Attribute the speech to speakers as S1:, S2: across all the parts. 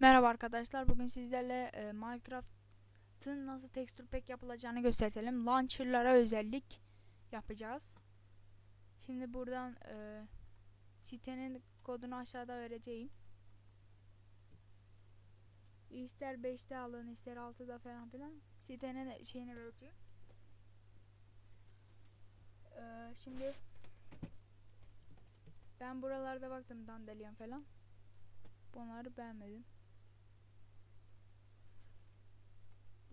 S1: Merhaba arkadaşlar. Bugün sizlerle e, Minecraft'ın nasıl tekstür pack yapılacağını gösterelim. Launcher'lara özellik yapacağız. Şimdi buradan e, sitenin kodunu aşağıda vereceğim. İster 5'te alın, ister 6'da falan filan. Sitenin şeyini vereceğim. E, şimdi ben buralarda baktım Dandelion falan. Bunları beğenmedim.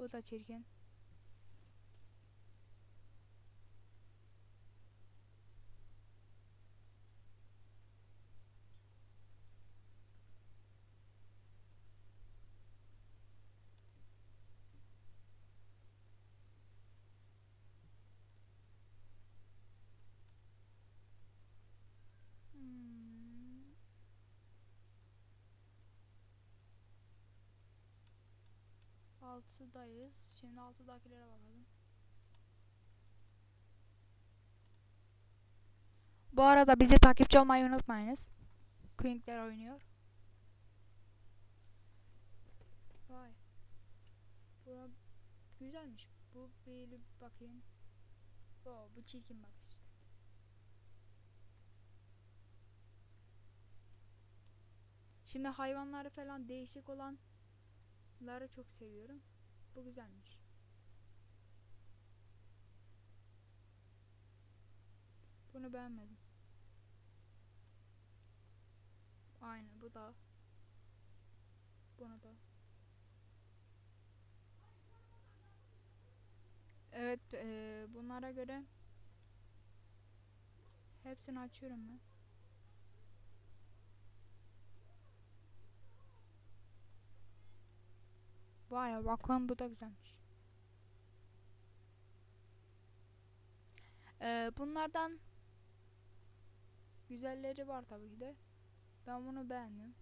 S1: Bu da çirkin. 6'dayız. Şimdi 6'dakilere bakalım. Bu arada bizi takipçi olmayı unutmayınız. Queen'ler oynuyor. Vay. Bu güzelmiş. Bu bir bakayım. Oo, bu çirkin bak işte. Şimdi hayvanları falan değişik olanları çok seviyorum. Bu güzelmiş. Bunu beğenmedim. Aynen bu da. Bunu da. Evet eee, bunlara göre hepsini açıyorum ben. Vay bakın bu da güzelmiş. Eee, bunlardan güzelleri var tabii ki de. Ben bunu beğendim.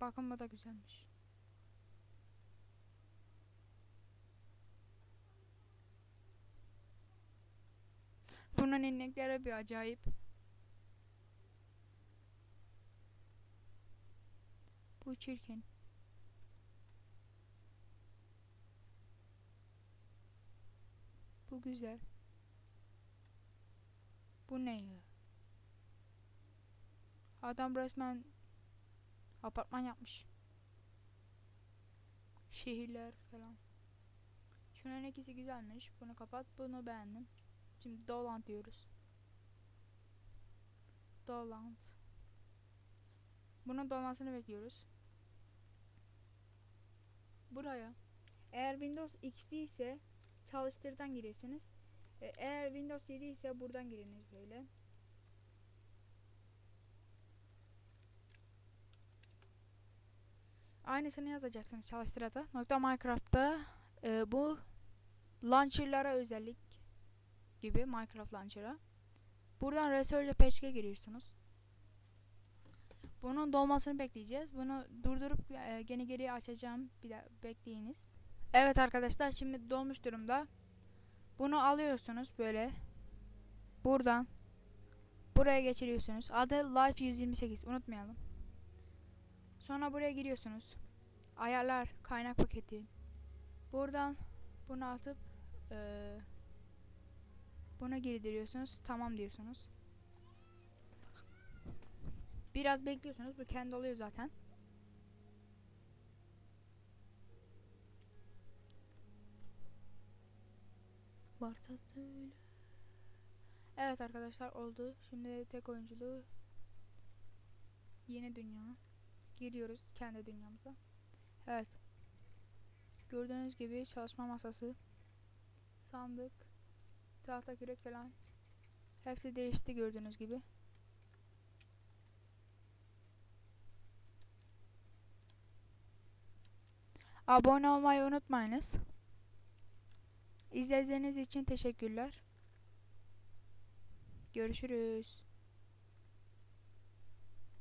S1: Bakın bu da güzelmiş. Bunun inekleri bir acayip. Bu çirkin. Bu güzel. Bu ne ya? Adam resmen apartman yapmış. Şehirler falan. Şunun ikisi güzelmiş. Bunu kapat. Bunu beğendim. Şimdi Dolant diyoruz. Dolant. Bunun dolmasını bekliyoruz. Buraya eğer Windows XP ise çalıştırdan girirsiniz. E, Eğer Windows 7 ise buradan giriniz böyle. Aynısını yazacaksınız çalıştırada. Nokta Minecraft'ta e, bu launcher'lara özellik gibi Minecraft launcher'a. Buradan Research'e Patch'e giriyorsunuz. Bunun dolmasını bekleyeceğiz. Bunu durdurup e, gene geriye açacağım. Bir de bekleyiniz. Evet arkadaşlar şimdi dolmuş durumda. Bunu alıyorsunuz böyle. Buradan buraya geçiriyorsunuz. Adı Life 128 unutmayalım. Sonra buraya giriyorsunuz. Ayarlar, kaynak paketi. Buradan bunu atıp eee bunu girdiriyorsunuz. Tamam diyorsunuz. Biraz bekliyorsunuz. Bu kendi oluyor zaten. Varsa söyle. Evet arkadaşlar oldu. Şimdi tek oyunculuğu yeni dünya. Giriyoruz kendi dünyamıza. Evet. Gördüğünüz gibi çalışma masası, sandık, tahta kürek falan hepsi değişti gördüğünüz gibi. Abone olmayı unutmayınız. İzlediğiniz için teşekkürler. Görüşürüz.